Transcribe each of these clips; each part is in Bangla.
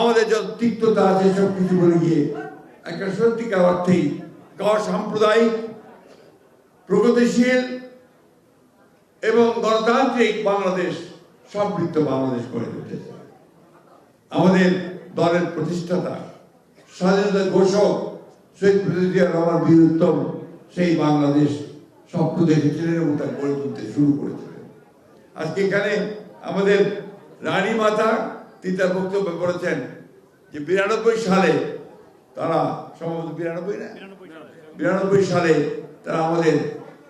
আমাদের যত তিক্ততা আছে সব কিছু বলে গিয়ে একটা সত্যিকার অর্থেই সাম্প্রদায়িক, প্রগতিশীল এবং গণতান্ত্রিক বাংলাদেশ সমৃদ্ধ বাংলাদেশ করে তুলতে আমাদের দলের প্রতিষ্ঠাতা, স্বাধীনতা ঘোষক শহীদ প্রেসিডেন্ট জিয়া রহমান বীর সেই বাংলাদেশ স্বপ্ন দেখেছিলেন এবং তা গড়ে তুলতে শুরু করেছিলেন। আজকে এখানে আমাদের রানী মাতা তিনি তার বক্তব্য করেছেন যে বিরানব্বই সালে তারা সম্ভবত বিরানব্বই না? বিরানব্বই সালে তারা আমাদের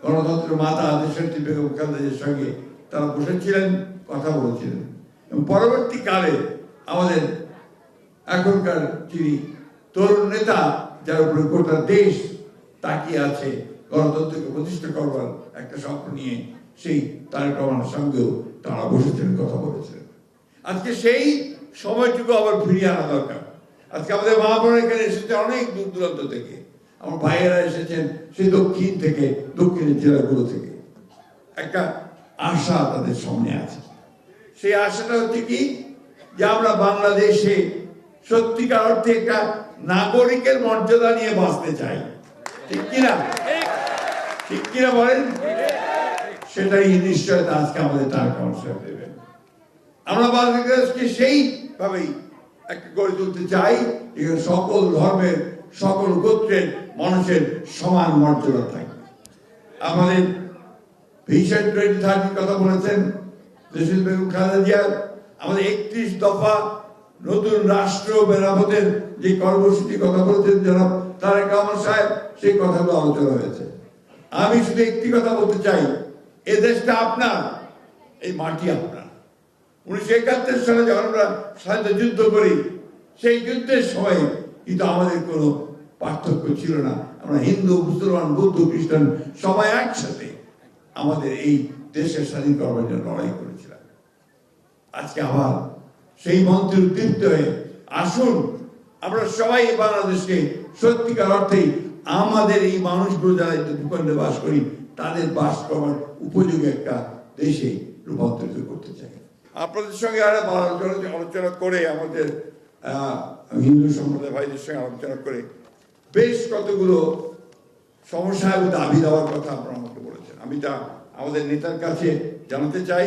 গণতন্ত্রের মাতা দেশনেত্রী বেগম খালেদার সঙ্গে তারা বসেছিলেন, কথা বলেছিলেন। এবং পরবর্তীকালে আমাদের এখনকার যিনি তরুণ নেতা, যার উপরে গোটা দেশ তাকিয়ে আছে গণতন্ত্রকে প্রতিষ্ঠা করবার একটা স্বপ্ন নিয়ে, সেই তারেক রহমানের সঙ্গেও তারা বসেছিলেন, কথা বলেছিলেন। আজকে সেই সময়টুকু আবার ফিরিয়ে আনা দরকার। আজকে আমাদের মা বোন এখানে এসেছে অনেক দূর দূরান্ত থেকে। আমার ভাইয়েরা এসেছেন সেই দক্ষিণ থেকে দক্ষিণের জেলাগুলো থেকে। একটা আশা তাদের সামনে আছে। সেই আশাটা হচ্ছে কি? যে আমরা বাংলাদেশে সত্যিকার অর্থে একটা নাগরিকের মর্যাদা নিয়ে বাঁচতে চাই। ঠিক কিনা? ঠিক কিনা বলেন? সেটাই নিশ্চয়তা আজকে আমাদের তার কাউন্সিল দেবেন। আমরা বাংলাদেশকে সেইভাবেই একটা গড়ে তুলতে চাই, যেখানে সকল ধর্মের, সকল গোত্রের মানুষের সমান মর্যাদা থাকে আমাদের ভিশন টোয়েন্টি থার্টির কথা বলেছেন দেশের বেগম খালেদা জিয়া, আমাদের একত্রিশ দফা নতুন রাষ্ট্র মেরামতের যে কর্মসূচির কথা বলেছেন জনাব তারেক রহমান সাহেব, সেই কথাগুলো আলোচনা হয়েছে। আমি শুধু একটি কথা বলতে চাই, এ দেশটা আপনার, এই মাটি আপনার। উনিশশো একাত্তর সালে যখন আমরা স্বাধীনতা যুদ্ধ করি, সেই যুদ্ধের সময় কিন্তু আমাদের কোনো পার্থক্য ছিল না। আমরা হিন্দু, মুসলমান, বৌদ্ধ, খ্রিস্টান সবাই একসাথে আমাদের এই দেশের স্বাধীন করবার জন্য লড়াই করেছিলাম। আজকে আবার সেই মন্ত্রে উদ্দীপ্ত হয়ে আসুন, আমরা সবাই বাংলাদেশকে সত্যিকার অর্থেই আমাদের এই মানুষগুলো যারা ভূখণ্ডে বাস করি, তাদের বাস করার উপযোগী একটা দেশে রূপান্তরিত করতে চাই। আপনাদের সঙ্গে আর আলোচনা করে, আমাদের হিন্দু সম্প্রদায় ভাইদের সঙ্গে আলোচনা করে বেশ কতগুলো সমস্যা এবং দাবি দেওয়ার কথা আপনারা আমাকে বলেছেন। আমি তা আমাদের নেতার কাছে জানাতে চাই।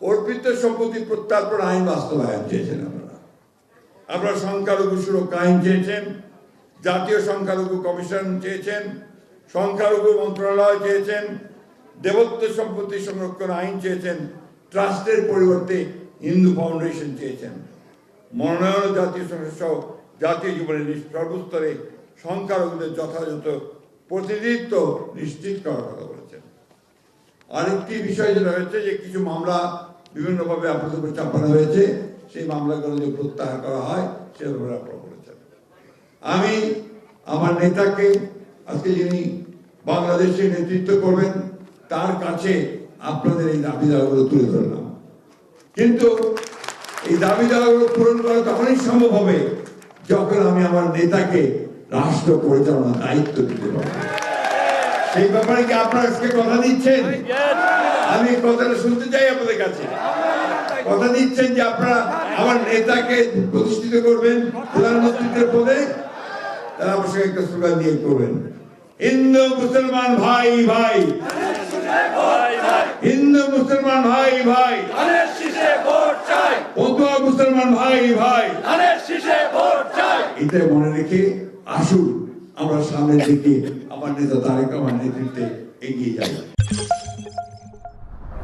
অর্পিত সম্পত্তি প্রত্যার্পণ আইন বাস্তবায়ন চেয়েছেন আপনারা। আপনারা সংখ্যালঘু সুরক্ষা আইন চেয়েছেন, জাতীয় সংখ্যালঘু কমিশন চেয়েছেন, সংখ্যালঘু মন্ত্রণালয় চেয়েছেন, দেবত্ব সম্পত্তি সংরক্ষণ আইন চেয়েছেন ট্রাস্টের পরিবর্তে হিন্দু ফাউন্ডেশন চেয়েছেন। মনোনয়ন জাতীয় সংসদ সহ জাতীয় জীবনের সর্বস্তরে সংখ্যালঘুদের যথাযথ প্রতিনিধিত্ব নিশ্চিত করার কথা বলেছেন। আরেকটি বিষয় যেটা হয়েছে যে কিছু মামলা বিভিন্নভাবে আপনাদের উপর চাপানো হয়েছে, সেই মামলাগুলো যে প্রত্যাহার করা হয় সে আপনারা বলেছেন। আমি আমার নেতাকে, আজকে যিনি বাংলাদেশে নেতৃত্ব করবেন, তার কাছে আপনাদের এই দাবি দাওয়াগুলো তুলে ধরলাম। কিন্তু এই দাবি দাওয়াগুলো পূরণ করা তখনই সম্ভব হবে যখন আমি আমার নেতাকে রাষ্ট্র পরিচালনার দায়িত্ব দিতে পারব। সেই ব্যাপারে কি আপনারা আজকে কথা দিচ্ছেন? আমি কথাটা শুনতে চাই আপনাদের কাছে। কথা দিচ্ছেন যে আপনারা আমার নেতাকে প্রতিষ্ঠিত করবেন প্রধানমন্ত্রীদের পদে, তারা আমার সঙ্গে একটা স্লোগান দিয়ে করবেন। হিন্দু, মুসলমান, ভাই ভাই। মুসলমান ভাই ভাই। ধানের শীষে ভোট চাই। পতুয়া মুসলমান ভাই ভাই। ধানের শীষে ভোট চাই। এটা মনে রেখে আসুন আমরা সামনের দিকে আমার নেতা তারেক আমার নেতৃত্বে এগিয়ে যাই।